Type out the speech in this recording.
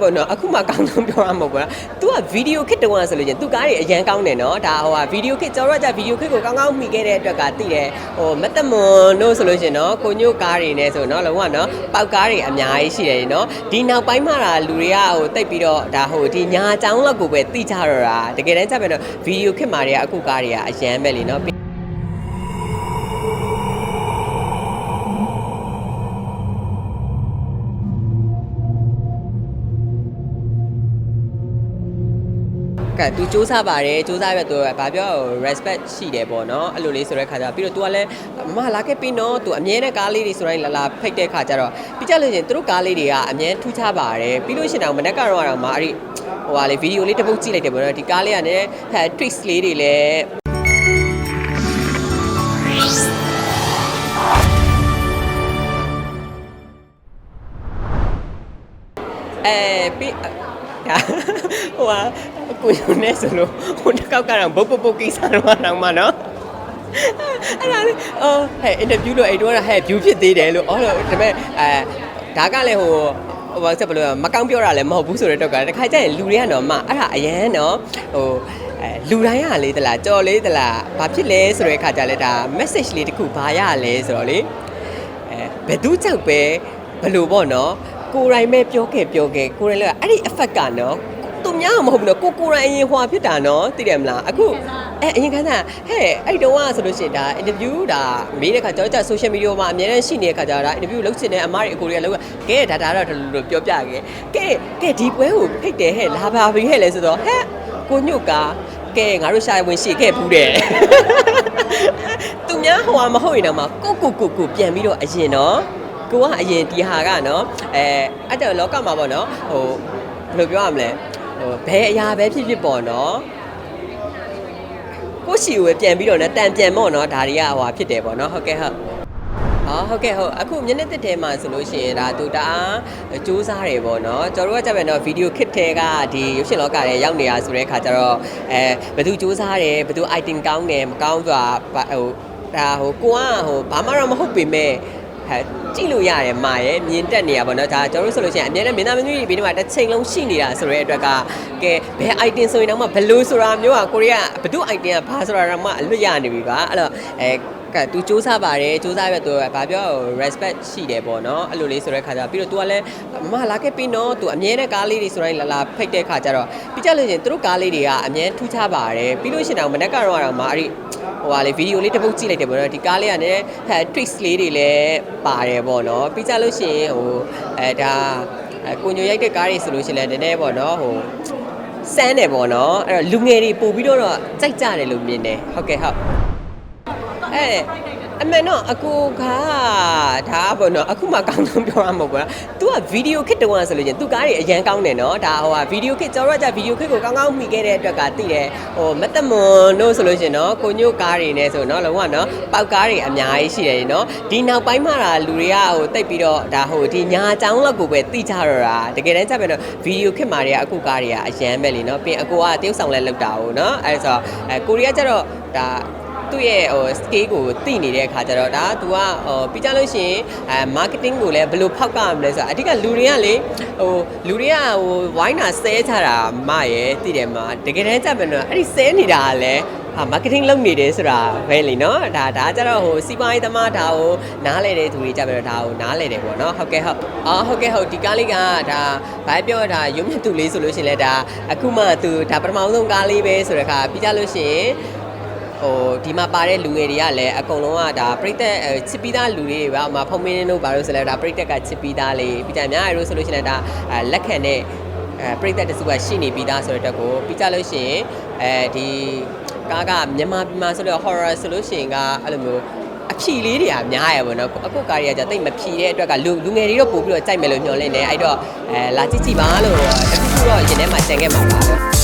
ပေါ့နော်အခုမှကောင်းဆုံးပြောရမှာပေါ့နော် तू ကဗီဒီယိုခစ်တုံးရဆိုလို့ချင်း तू ကားတွေအရန်ကောင်းတယ်နော်ဒါဟိုဟာဗီဒီယိုခစ်ကျွန်တော်တို့ကဗီဒီယိုခစ်ကိုကောင်းကောင်းမှီခဲ့တဲ့အတွက်ကသိတယ်ဟိုမတ်တမွန်တို့ဆိုလို့ချင်းနော်ကိုညို့ကားတွေနဲ့ဆိုတော့လုံးဝနော်ပေါက်ကားတွေအများကြီးရှိတယ်နော်ဒီနောက်ပိုင်းမှာဒါလူတွေကဟိုတိတ်ပြီးတော့ဒါဟိုဒီညာအကြောင်းလောက်ကိုပဲသိကြတော့တာတကယ်တမ်းကျပြန်တော့ဗီဒီယိုခစ်မှာတွေကအခုကားတွေကအရန်ပဲလीနော် ကဲသူစူးစမ်းပါတယ်စူးစမ်းရက်သူဘာပြော respect ရှိတယ်ပေါ့နော်အဲ့လိုလေးဆိုတဲ့ခါကျတော့ပြီးတော့ तू ကလည်းမလာခဲ့ပြီနော် तू အမြဲတမ်းကားလေးတွေဆိုတိုင်းလာလာဖိတ်တဲ့ခါကျတော့ပြကြလို့ရှင်သူတို့ကားလေးတွေကအမြဲထူးခြားပါတယ်ပြီးလို့ရှင်တော့မနေ့ကတော့တော့မအဲ့ဒီဟိုဟာလေးဗီဒီယိုလေးတစ်ပုတ်ကြည့်လိုက်တယ်ပေါ့နော်ဒီကားလေးကလည်း tricks လေးတွေလည်းအဲပြီး ဒါဟိုဟာကိုယုံနေဆိုလို့ဟိုတစ်ကောက်ကတော့ဘုတ်ပုတ်ပုတ်ကိစ္စတော့တော့မှနော်အဲ့ဒါလေအော်ဟဲ့အင်တာဗျူးလို့အဲ့တော့ဟဲ့ view ဖြစ်သေးတယ်လို့အော်ဒါပေမဲ့အဲဒါကလည်းဟိုဟိုဘာဆက်ဘလို့မကောင်းပြောတာလည်းမဟုတ်ဘူးဆိုတဲ့တော့ကတခါကျရင်လူတွေကတော့မအဲ့ဒါအရန်နော်ဟိုအဲလူတိုင်းရလေတလားကြော်လေးတလားဘာဖြစ်လဲဆိုတဲ့ခါကျလဲဒါ message လေးတစ်ခုဘာရလဲဆိုတော့လေအဲဘယ်သူကြောက်ပဲဘလို့ပေါ့နော် ကိုယ်တိုင်ပဲပြောခဲ့ပြောခဲ့ကိုယ်တိုင်လည်းအဲ့ဒီ effect ကနော်သူများမဟုတ်ဘူးနော်ကိုကိုယ်တိုင်အရင်ဟွာဖြစ်တာနော်သိတယ်မလားအခုအဲအရင်ခန်းကဟဲ့အဲ့တုန်းကဆိုလို့ရှိရင်ဒါ interview ဒါမေးတဲ့ခါကျတော့ social media မှာအများနဲ့ရှိနေတဲ့ခါကျတော့ဒါ interview လုပ်ချင်တဲ့အမားတွေအကိုတွေကလောက်ကဲဒါဒါတော့ဒီလိုပြောပြခဲ့ကဲကဲဒီပွဲကိုဖိတ်တယ်ဟဲ့လာပါပြီဟဲ့လဲဆိုတော့ဟဲ့ကိုညုတ်ကကဲငါတို့ရှာဝင်ရှိခဲ့ဘူးတဲ့သူများဟိုဟာမဟုတ်ရင်တော့မှကိုကိုကိုကိုပြန်ပြီးတော့အရင်နော် ကိုကအရင်ဒီဟာကနော်အဲအဲ့တော့လောကမှာပေါ့နော်ဟိုဘယ်လိုပြောရမလဲဟိုဘယ်အရာပဲဖြစ်ဖြစ်ပေါ့နော်ကိုရှိကိုပဲပြန်ပြီးတော့နော်တန်ပြန်ပေါ့နော်ဒါတွေကဟိုဟာဖြစ်တယ်ပေါ့နော်ဟုတ်ကဲ့ဟုတ်အော်ဟုတ်ကဲ့ဟုတ်အခုမျက်နှာတစ်ထဲမှာဆိုလို့ရှိရင်ဒါသူတအားစူးစားတယ်ပေါ့နော်ကျွန်တော်တို့ကကြက်ပဲတော့ဗီဒီယိုခစ်ထဲကဒီရုပ်ရှင်လောကထဲရောက်နေတာဆိုတဲ့ခါကျတော့အဲဘယ်သူစူးစားတယ်ဘယ်သူ item ကောင်းတယ်မကောင်းဆိုတာဟိုဒါဟိုကိုကဟိုဘာမှတော့မဟုတ်ပေမဲ့ဟဲ့ ကြည့်လို့ရတယ်မာရဲ့မြင်တက်နေရပါတော့ဒါကျွန်တော်တို့ဆိုလို့ရှိရင်အများနဲ့မင်းသားမင်းသမီးတွေပြီးတော့တစ်ချိန်လုံးရှိနေတာဆိုတဲ့အတွက်ကကဲဘယ် item ဆိုရင်တော့မှဘယ်လိုဆိုတာမျိုးကကိုရီးယားဘယ်သူ item ကဘာဆိုတာတော့မှအလွတ်ရနေပြီပါအဲ့တော့အဲ ကဲ तू စူးစမ်းပါတယ်စူးစမ်းပဲ तू ဗာပြော respect ရှိတယ်ပေါ့နော်အဲ့လိုလေးဆိုတဲ့ခါကျတော့ပြီးတော့ तू ကလည်းမမလာခဲ့ပြီနော် तू အမြဲတမ်းကားလေးတွေဆိုတိုင်းလာလာဖိတ်တဲ့ခါကျတော့ပြီးကြလို့ရှင်သူတို့ကားလေးတွေကအမြဲထူးခြားပါတယ်ပြီးလို့ရှင်တော့မနေ့ကတော့တော့မှအဲ့ဒီဟိုဟာလေဗီဒီယိုလေးတစ်ပုတ်ကြည့်လိုက်တယ်ပေါ့နော်ဒီကားလေးကလည်းဟဲ့ tricks လေးတွေလည်းပါတယ်ပေါ့နော်ပြီးကြလို့ရှင်ဟိုအဲဒါအဲကိုညိုရိုက်တဲ့ကားတွေဆိုလို့ရှင်လည်းနည်းနည်းပေါ့နော်ဟိုစမ်းတယ်ပေါ့နော်အဲ့တော့လူငယ်တွေပို့ပြီးတော့ကြိုက်ကြတယ်လို့မြင်တယ်ဟုတ်ကဲ့ဟုတ် အဲအမေနော်အကူကဒါပေါ့နော်အခုမှကောင်းဆုံးပြောရမှာပေါ့နော်။ तू ကဗီဒီယိုခစ်တုံးရဆိုလို့ချင်း तू ကားတွေအရန်ကောင်းတယ်နော်။ဒါဟိုဟာဗီဒီယိုခစ်ကျွန်တော်တို့ကဗီဒီယိုခစ်ကိုကောင်းကောင်းမှီခဲ့တဲ့အတွက်ကသိတယ်။ဟိုမတ်တမွန်တို့ဆိုလို့ချင်းနော်ကိုညို့ကားတွေနဲ့ဆိုနော်လုံးဝနော်ပေါက်ကားတွေအများကြီးရှိတယ်နော်။ဒီနောက်ပိုင်းမှာဒါလူတွေကဟိုတိတ်ပြီးတော့ဒါဟိုဒီညာအကြောင်းလောက်ကိုပဲသိကြတော့တာ။တကယ်တမ်းကျပြန်တော့ဗီဒီယိုခစ်မှာတွေကအခုကားတွေကအရန်ပဲလीနော်။ပြီးအကိုကတရုပ်ဆောင်လဲလောက်တာဟုတ်နော်။အဲဆိုအဲကိုရီးယားကျတော့ဒါ သူ့ရဲ့ဟို scale ကိုသိနေတဲ့အခါကျတော့ဒါ तू ကဟိုပြီးကြလို့ရှိရင်အဲ marketing ကိုလည်းဘယ်လိုဖောက်ကမလဲဆိုတာအဓိကလူတွေကလေဟိုလူတွေကဟိုဝိုင်းတာဆဲချတာမရဲ့သိတယ်မှာတကယ်တမ်းကြမယ်နော်အဲ့ဒီဆဲနေတာကလည်းဟာ marketing လုပ်နေတယ်ဆိုတာပဲလीနော်ဒါဒါကြတော့ဟိုစီးပွားရေးသမားဒါကိုနားလဲတဲ့သူတွေကြမယ်တော့ဒါကိုနားလဲတယ်ပေါ့နော်ဟုတ်ကဲ့ဟုတ်အော်ဟုတ်ကဲ့ဟုတ်ဒီကားလေးကဒါဘာပြောတာရုံမြတ်သူလေးဆိုလို့ရှိရင်လည်းဒါအခုမှသူဒါပထမဆုံးကားလေးပဲဆိုတဲ့အခါပြီးကြလို့ရှိရင် ဟိုဒီမှာပါတဲ့လူငယ်တွေကလည်းအကုန်လုံးကဒါပြိတက်ချစ်ပြီးသားလူတွေတွေပါဥမာဖုံမင်းတို့ဘာလို့ဆိုလဲဒါပြိတက်ကချစ်ပြီးသားလေးပြီးကြအများကြီးလို့ဆိုလို့ရှိရင်လည်းဒါအဲလက်ခံတဲ့အဲပြိတက်တစုကရှိနေပြီးသားဆိုတဲ့တက်ကိုပြီးကြလို့ရှိရင်အဲဒီကားကမြန်မာပြည်မှာဆိုတော့ horror ဆိုလို့ရှိရင်ကအဲ့လိုမျိုးအဖြီလေးတွေကများရပါတော့အခုကားတွေကじゃတိတ်မဖြီတဲ့အတွက်ကလူလူငယ်တွေတော့ပို့ပြီးတော့ကြိုက်မယ်လို့ညွှန်လင်းနေအဲ့တော့အဲလာကြည့်ကြည့်ပါလို့တခုခုတော့ရင်ထဲမှာကြံခဲ့မှာပါတော့